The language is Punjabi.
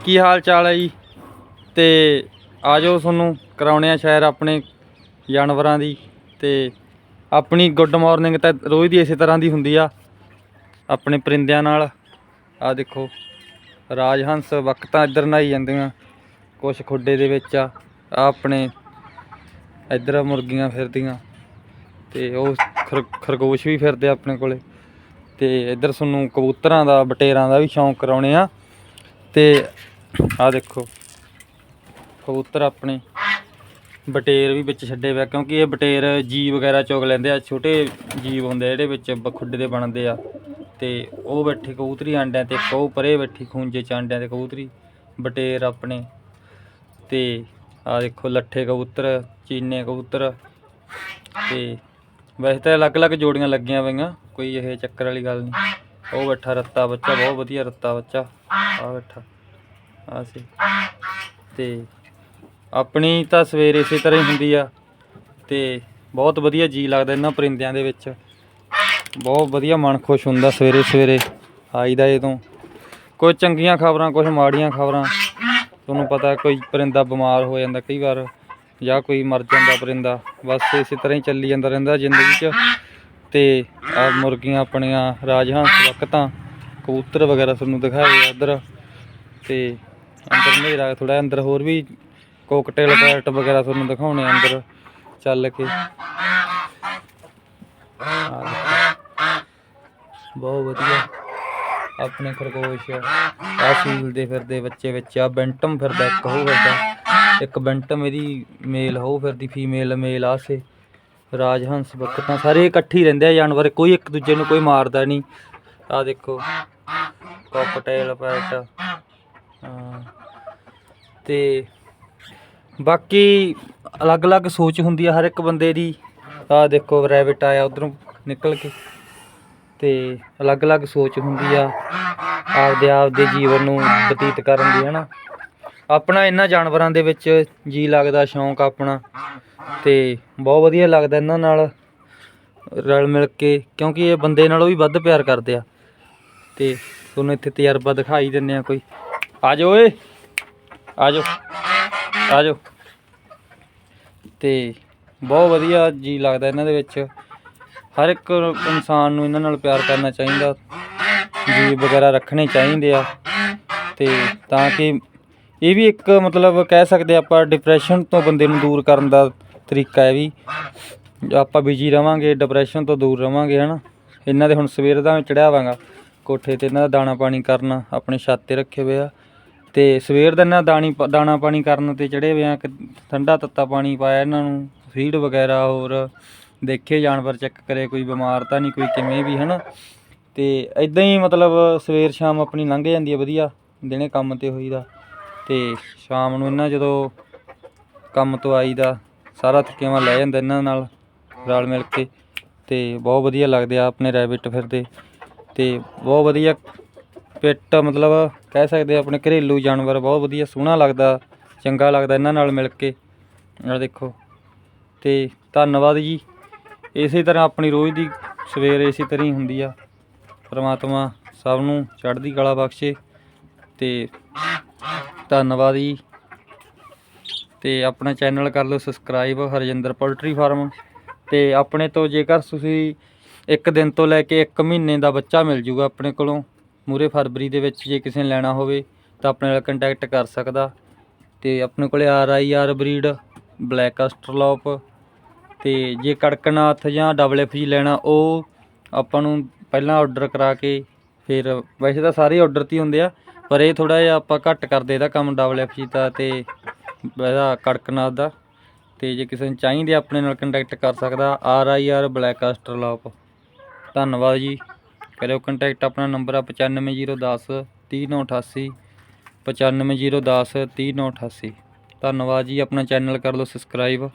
ਕੀ ਹਾਲ ਚਾਲ ਹੈ ਜੀ? ਤੇ ਆਜੋ ਤੁਹਾਨੂੰ ਕਰਾਉਣੇ ਆ ਸ਼ਾਇਰ ਆਪਣੇ ਜਾਨਵਰਾਂ ਦੀ ਤੇ ਆਪਣੀ ਗੁੱਡ ਮਾਰਨਿੰਗ ਤਾਂ ਰੋਜ਼ ਦੀ ਇਸੇ ਤਰ੍ਹਾਂ ਦੀ ਹੁੰਦੀ ਆ, ਆਪਣੇ ਪਰਿੰਦਿਆਂ ਨਾਲ। ਆ ਦੇਖੋ ਰਾਜ ਹੰਸ ਵਕਤਾਂ ਇੱਧਰ ਨਹਾਈ ਜਾਂਦੀਆਂ, ਕੁਛ ਖੁੱਡੇ ਦੇ ਵਿੱਚ ਆ, ਆਹ ਆਪਣੇ ਇੱਧਰ ਮੁਰਗੀਆਂ ਫਿਰਦੀਆਂ ਤੇ ਉਹ ਖਰ- ਖਰਗੋਸ਼ ਵੀ ਫਿਰਦੇ ਆਪਣੇ ਕੋਲੇ। ਤੇ ਇੱਧਰ ਤੁਹਾਨੂੰ ਕਬੂਤਰਾਂ ਦਾ, ਬਟੇਰਾਂ ਦਾ ਵੀ ਸ਼ੌਂਕ ਕਰਾਉਣੇ ਆ। ਤੇ ਆਹ ਦੇਖੋ, ਕਬੂਤਰ ਆਪਣੇ ਬਟੇਰ ਵੀ ਵਿੱਚ ਛੱਡੇ ਹੋਏ ਕਿਉਂਕਿ ਇਹ ਬਟੇਰ ਜੀ ਵਗੈਰਾ ਚੁਗ ਲੈਂਦੇ ਆ, ਛੋਟੇ ਜੀਵ ਹੁੰਦੇ ਆ ਜਿਹੜੇ ਵਿੱਚ ਬ- ਖੁੱਡੇ ਦੇ ਬਣਦੇ ਆ। ਤੇ ਉਹ ਬੈਠੇ ਕਬੂਤਰੀ ਆਂਡਿਆਂ ਤੇ ਇੱਕ ਪਰੇ ਬੈਠੀ ਖੂੰਜੇ ਚ ਆਂਡਿਆਂ ਤੇ ਕਬੂਤਰੀ, ਬਟੇਰ ਆਪਣੇ। ਤੇ ਆ ਦੇਖੋ, ਲੱਠੇ ਕਬੂਤਰ, ਚੀਨੇ ਕਬੂਤਰ। ਤੇ ਵੈਸੇ ਤਾਂ ਅਲੱਗ-ਅਲੱਗ ਜੋੜੀਆਂ ਲੱਗੀਆਂ ਪਈਆਂ, ਕੋਈ ਇਹ ਚੱਕਰ ਵਾਲੀ ਗੱਲ ਨਹੀਂ। ਉਹ ਬੈਠਾ ਰੱਤਾ ਬੱਚਾ, ਬਹੁਤ ਵਧੀਆ ਰੱਤਾ ਬੱਚਾ। ਆ ਬੈਠਾ। ਆ ਸੀ। ਤੇ ਆਪਣੀ ਤਾਂ ਸਵੇਰ ਇਸੇ ਤਰ੍ਹਾਂ ਹੀ ਹੁੰਦੀ ਆ। ਤੇ ਬਹੁਤ ਵਧੀਆ ਜੀ ਲੱਗਦਾ ਇਹਨਾਂ ਪਰਿੰਦਿਆਂ ਦੇ ਵਿੱਚ। ਬਹੁਤ ਵਧੀਆ ਮਨ ਖੁਸ਼ ਹੁੰਦਾ ਸਵੇਰੇ ਸਵੇਰੇ ਆਈਦਾ ਜਦੋਂ। ਕੋਈ ਚੰਗੀਆਂ ਖਬਰਾਂ ਕੁਝ ਮਾੜੀਆਂ ਖਬਰਾਂ। ਤੁਹਾਨੂੰ ਪਤਾ ਕੋਈ ਪਰਿੰਦਾ ਬਿਮਾਰ ਹੋ ਜਾਂਦਾ ਕਈ ਵਾਰ, ਜਾਂ ਕੋਈ ਮਰ ਜਾਂਦਾ ਪਰਿੰਦਾ। ਬਸ ਇਸੇ ਤਰ੍ਹਾਂ ਹੀ ਚੱਲੀ ਜਾਂਦਾ ਰਹਿੰਦਾ ਜ਼ਿੰਦਗੀ 'ਚ। ਤੇ ਆ ਮੁਰਗੀਆਂ ਆਪਣੀਆਂ ਰਾਜਹੰਸ ਵਕਤਾਂ ਕਬੂਤਰ ਵਗੈਰਾ ਤੁਹਾਨੂੰ ਦਿਖਾਏ ਆ ਇੱਧਰ। ਤੇ ਅੰਦਰ ਹਨੇਰਾ ਥੋੜਾ ਅੰਦਰ ਹੋਰ ਵੀ ਕੋਕਟੇਲ ਪੈਰਟ ਵਗੈਰਾ ਤੁਹਾਨੂੰ ਦਿਖਾਉਣੇ ਆ ਅੰਦਰ ਚੱਲ ਕੇ। ਬਹੁਤ ਵਧੀਆ। ਆਪਣੇ ਖਰਗੋਸ਼ ਆ ਸੀਲ ਫਿਰਦੇ ਬੱਚੇ ਵਿੱਚ ਆ ਬੈਂਟਮ ਫਿਰਦਾ ਇੱਕ ਹੋ ਫਿਰਦਾ। ਇੱਕ ਬੈਂਟਮ ਇਹਦੀ ਮੇਲ ਹੋ ਫਿਰਦੀ, ਫੀਮੇਲ, ਮੇਲ ਆਸੇ ਰਾਜਹੰਸ ਬਕਤਾਂ ਸਾਰੇ ਇਕੱਠੇ ਹੀ ਰਹਿੰਦੇ ਆ, ਜਾਨਵਰ ਕੋਈ ਇੱਕ ਦੂਜੇ ਨੂੰ ਕੋਈ ਮਾਰਦਾ ਨਹੀਂ। ਆ ਦੇਖੋ, ਕੋਕਟੇਲ, ਪੈਟ, ਹਾਂ। ਤੇ ਬਾਕੀ ਅਲੱਗ-ਅਲੱਗ ਸੋਚ ਹੁੰਦੀ ਆ ਹਰ ਇੱਕ ਬੰਦੇ ਦੀ। ਆ ਦੇਖੋ ਰੈਬਿਟ ਆਇਆ ਉਧਰੋਂ ਨਿਕਲ ਕੇ। ਤੇ ਅਲੱਗ-ਅਲੱਗ ਸੋਚ ਹੁੰਦੀ ਆ ਆਪਦੇ ਆਪਦੇ ਜੀਵਨ ਨੂੰ ਬਤੀਤ ਕਰਨ ਦੀ, ਹਨਾ। ਆਪਣਾ ਇਹਨਾਂ ਜਾਨਵਰਾਂ ਦੇ ਵਿੱਚ ਜੀ ਲੱਗਦਾ ਸ਼ੌਂਕ ਆਪਣਾ ਤੇ ਬਹੁਤ ਵਧੀਆ ਲੱਗਦਾ ਇਹਨਾਂ ਨਾਲ ਰਲ ਮਿਲ ਕੇ, ਕਿਉਂਕਿ ਇਹ ਬੰਦੇ ਨਾਲੋਂ ਵੀ ਵੱਧ ਪਿਆਰ ਕਰਦੇ ਆ। ਤੇ ਤੁਹਾਨੂੰ ਇੱਥੇ ਤਜਰਬਾ ਦਿਖਾਈ ਦਿੰਨੇ ਆ ਕੋਈ। ਆ ਜਾਓ ਓਏ। ਆ ਜਾਓ ਆ ਜਾਓ ਤੇ ਬਹੁਤ ਵਧੀਆ ਜੀ ਲੱਗਦਾ ਇਹਨਾਂ ਦੇ ਵਿੱਚ। ਹਰ ਇੱਕ ਇਨਸਾਨ ਨੂੰ ਇਹਨਾਂ ਨਾਲ ਪਿਆਰ ਕਰਨਾ ਚਾਹੀਦਾ। ਜੀ ਵਗੈਰਾ ਰੱਖਣੇ ਚਾਹੀਦੇ ਆ। ਤੇ ਤਾਂ ਕਿ ਇਹ ਵੀ ਇੱਕ ਮਤਲਬ ਕਹਿ ਸਕਦੇ ਆਪਾਂ ਡਿਪਰੈਸ਼ਨ ਤੋਂ ਬੰਦੇ ਨੂੰ ਦੂਰ ਕਰਨ ਦਾ ਤਰੀਕਾ ਹੈ ਵੀ। ਆਪਾਂ ਬਿਜ਼ੀ ਰਵਾਂਗੇ ਡਿਪਰੈਸ਼ਨ ਤੋਂ ਦੂਰ ਰਵਾਂਗੇ, ਹਨਾ। ਇਹਨਾਂ ਦੇ ਹੁਣ ਸਵੇਰ ਦਾ ਮੈਂ ਚੜਿਆ ਕੋਠੇ ਤੇ ਇਹਨਾਂ ਦਾ ਦਾਣਾ ਪਾਣੀ ਕਰਨਾ, ਆਪਣੇ ਛੱਤ ਤੇ ਰੱਖੇ ਹੋਏ ਆ। ਤੇ ਸਵੇਰ ਦਾ ਇਹਨਾਂ ਦਾਣੀ ਦਾਣਾ ਪਾਣੀ ਕਰਨ ਤੇ ਚੜੇ ਹੋਏ ਆ ਠੰਡਾ ਤੱਤਾ ਪਾਣੀ ਪਾਇਆ ਇਹਨਾਂ ਨੂੰ ਫੀਡ ਵਗੈਰਾ ਹੋਰ। ਦੇਖੇ, ਜਾਨਵਰ ਚੈੱਕ ਕਰੇ, ਕੋਈ ਬਿਮਾਰ ਤਾਂ ਨਹੀਂ, ਕੋਈ ਕਿਵੇਂ ਵੀ, ਹਨਾ। ਤੇ ਇਦਾਂ ਹੀ ਮਤਲਬ ਸਵੇਰ ਸ਼ਾਮ ਆਪਣੀ ਲੰਘ ਜਾਂਦੀ ਹੈ, ਵਧੀਆ। ਦਿਨੇ ਕੰਮ ਤੇ ਹੋਈਦਾ। ਤੇ ਸ਼ਾਮ ਨੂੰ ਇਹਨਾਂ ਜਦੋਂ ਕੰਮ ਤੋਂ ਆਈਦਾ, ਸਾਰਾ ਥਕੇਵਾਂ ਲੈ ਜਾਂਦਾ ਇਹਨਾਂ ਨਾਲ ਰਲ ਮਿਲ ਕੇ ਤੇ ਬਹੁਤ ਵਧੀਆ ਲੱਗਦੇ ਆ ਆਪਣੇ ਰੈਬਿਟ ਫਿਰਦੇ ਤੇ ਬਹੁਤ ਵਧੀਆ ਪਿੱਟ ਮਤਲਬ ਕਹਿ ਸਕਦੇ ਆਪਣੇ ਘਰੇਲੂ ਜਾਨਵਰ, ਬਹੁਤ ਵਧੀਆ ਸੋਹਣਾ ਲੱਗਦਾ, ਚੰਗਾ ਲੱਗਦਾ ਇਹਨਾਂ ਨਾਲ ਮਿਲ ਕੇ। ਆ ਦੇਖੋ ਤੇ ਧੰਨਵਾਦ ਜੀ। ਇਸੇ ਤਰ੍ਹਾਂ ਆਪਣੀ ਰੋਜ਼ ਦੀ ਸਵੇਰ ਇਸੇ ਤਰ੍ਹਾਂ ਹੀ ਹੁੰਦੀ ਆ। ਪ੍ਰਮਾਤਮਾ ਸਭ ਨੂੰ ਚੜ੍ਹਦੀ ਕਲਾ ਬਖਸ਼ੇ ਤੇ ਧੰਨਵਾਦ ਜੀ। ਤੇ ਆਪਣਾ ਚੈਨਲ ਕਰ ਲਓ ਸਬਸਕ੍ਰਾਈਬ ਹਰਜਿੰਦਰ ਪੋਲਟਰੀ ਫਾਰਮ। ਤੇ ਆਪਣੇ ਤੋਂ ਜੇਕਰ ਤੁਸੀਂ ਇੱਕ ਦਿਨ ਤੋਂ ਲੈ ਕੇ ਇੱਕ ਮਹੀਨੇ ਦਾ ਬੱਚਾ ਮਿਲ ਜੂਗਾ ਆਪਣੇ ਕੋਲੋਂ ਮੂਰੇ ਫਰਵਰੀ ਦੇ ਵਿੱਚ ਜੇ ਕਿਸੇ ਨੇ ਲੈਣਾ ਹੋਵੇ, ਤਾਂ ਆਪਣੇ ਨਾਲ ਕੰਟੈਕਟ ਕਰ ਸਕਦਾ। ਤੇ ਆਪਣੇ ਕੋਲੇ R I R breed black Australorp ਤੇ ਜੇ ਕੜਕਨਾਥ ਜਾਂ ਡਬਲ ਐਫ ਜੀ ਲੈਣਾ, ਉਹ ਆਪਾਂ ਨੂੰ ਪਹਿਲਾਂ ਆਰਡਰ ਕਰਾ ਕੇ, ਫਿਰ ਵੈਸੇ ਤਾਂ ਸਾਰੇ ਆਰਡਰ ਤੇ ਹੀ ਹੁੰਦੇ ਆ ਪਰ ਇਹ ਥੋੜਾ ਜਿਹਾ ਆਪਾਂ ਘੱਟ ਕਰਦੇ ਇਹਦਾ ਕੰਮ ਡਬਲ ਐਫ ਜੀ ਦਾ ਤੇ ਇਹਦਾ ਕੜਕਨਾਥ ਦਾ। ਤੇ ਜੇ ਕਿਸੇ ਨੂੰ ਚਾਹੀਦੇ ਆਪਣੇ ਨਾਲ ਕੰਟੈਕਟ ਕਰ ਸਕਦਾ R I R black Australorp ਧੰਨਵਾਦ ਜੀ। ਕਰਿਓ ਕੰਟੈਕਟ ਆਪਣਾ ਨੰਬਰ ਆ 95010 3988 95010 3988 ਧੰਨਵਾਦ ਜੀ, ਆਪਣਾ ਚੈਨਲ ਕਰ ਲਓ ਸਬਸਕ੍ਰਾਈਬ